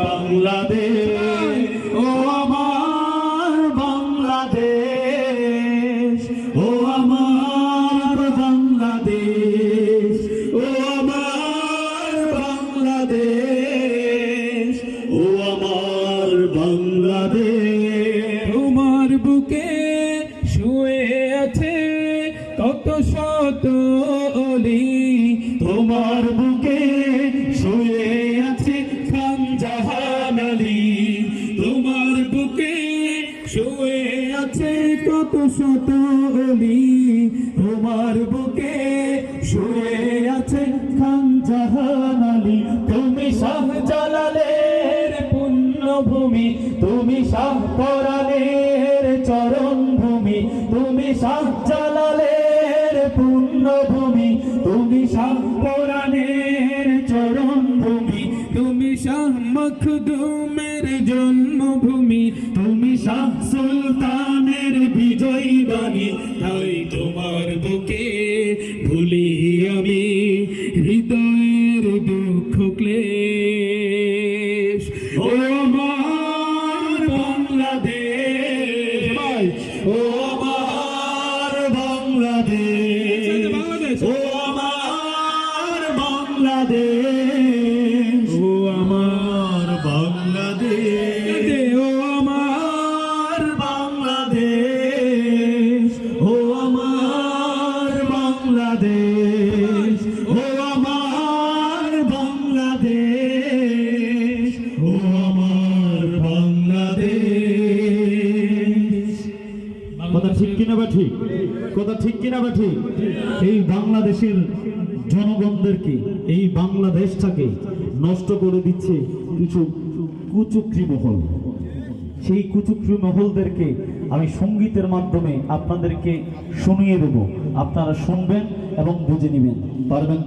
বাংলাদেশ ও আমার বাংলাদেশ ও আমার বাংলাদেশ ও আমার বাংলাদেশ ও আমার বাংলাদেশ। তোমার বুকে শুয়ে আছে কত শত অলি। তোমার বুকে বুকে শুয়ে আছে কত শত অলি। তোমার বুকে শুয়ে আছে খান জাহান আলী। তুমি শাহ জালালের পুণ্যভূমি, তুমি শাহ পরাণের চরণ ভূমি তুমি শাহ জালালের পুণ্যভূমি, তুমি শাহ পরাণের চরণ ভূমি তুমি শাহ মখদুমের জন্মভূমি। শাহ সুলতানের বিজয়ী বাণী তাই তোমার বুকে ভুলি আমি হৃদয়ের দুঃখ ক্লেশ। ও আমার বাংলাদেশ ও আমার বাংলাদেশ। ও আমার বাংলাদেশ ও আমার বাংলাদেশ। বাংলাদেশ, ও আমার বাংলাদেশ, ও আমার বাংলাদেশ। কথা ঠিক কিনা বা ঠিক? কথা ঠিক কিনা বা ঠিক? এই বাংলাদেশের জনগণদেরকে, এই বাংলাদেশটাকে নষ্ট করে দিচ্ছে কিছু কুচুকরি মহল। সেই কুচুকরি মহলদেরকে আমি সঙ্গীতের মাধ্যমে আপনাদেরকে শুনিয়ে দেব। আপনারা শুনবেন এবং বুঝে নেবেন পারবেন?